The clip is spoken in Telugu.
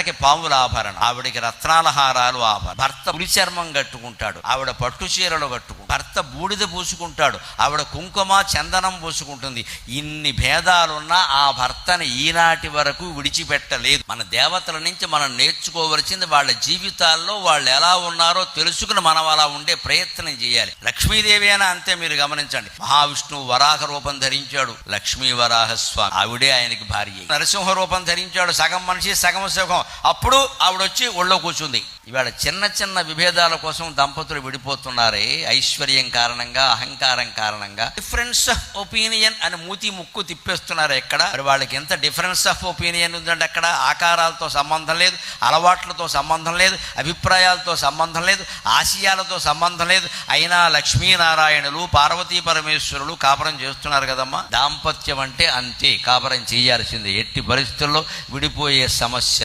భర్తకి పాముల ఆభరణ ఆవిడకి రత్నాల హారాలు ఆభరణ. భర్త పులి చర్మం కట్టుకుంటాడు ఆవిడ పట్టు చీరలు కట్టుకుంటాడు భర్త బూడిద పూసుకుంటాడు ఆవిడ కుంకుమ చందనం పూసుకుంటుంది. ఇన్ని భేదాలున్నా ఆ భర్తని ఈనాటి వరకు విడిచిపెట్టలేదు. మన దేవతల నుంచి మనం నేర్చుకోవలసింది వాళ్ళ జీవితాల్లో వాళ్ళు ఎలా ఉన్నారో తెలుసుకుని మనం అలా ఉండే ప్రయత్నం చేయాలి. లక్ష్మీదేవి అయినా అంతే మీరు గమనించండి. మహావిష్ణువు వరాహ రూపం ధరించాడు లక్ష్మీ వరాహ స్వామి. ఆవిడే ఆయనకి భార్య. నరసింహ రూపం ధరించాడు సగం మనిషి సగం సుఖం. అప్పుడు ఆవిడ వచ్చి ఒళ్ళో కూర్చుంది. ఇవాళ చిన్న చిన్న విభేదాల కోసం దంపతులు విడిపోతున్నారే ఐశ్వర్యం కారణంగా అహంకారం కారణంగా. డిఫరెన్స్ ఆఫ్ ఒపీనియన్ అని మూతి ముక్కు తిప్పేస్తున్నారు ఎక్కడ? మరి వాళ్ళకి ఎంత డిఫరెన్స్ ఆఫ్ ఒపీనియన్ ఉందంటే అక్కడ? ఆకారాలతో సంబంధం లేదు అలవాట్లతో సంబంధం లేదు అభిప్రాయాలతో సంబంధం లేదు ఆశయాలతో సంబంధం లేదు. అయినా లక్ష్మీనారాయణులు పార్వతీ పరమేశ్వరులు కాపురం చేస్తున్నారు కదమ్మా. దాంపత్యం అంటే అంతే కాపురం చేయాల్సిందే. ఎట్టి పరిస్థితుల్లో విడిపోయే సమస్య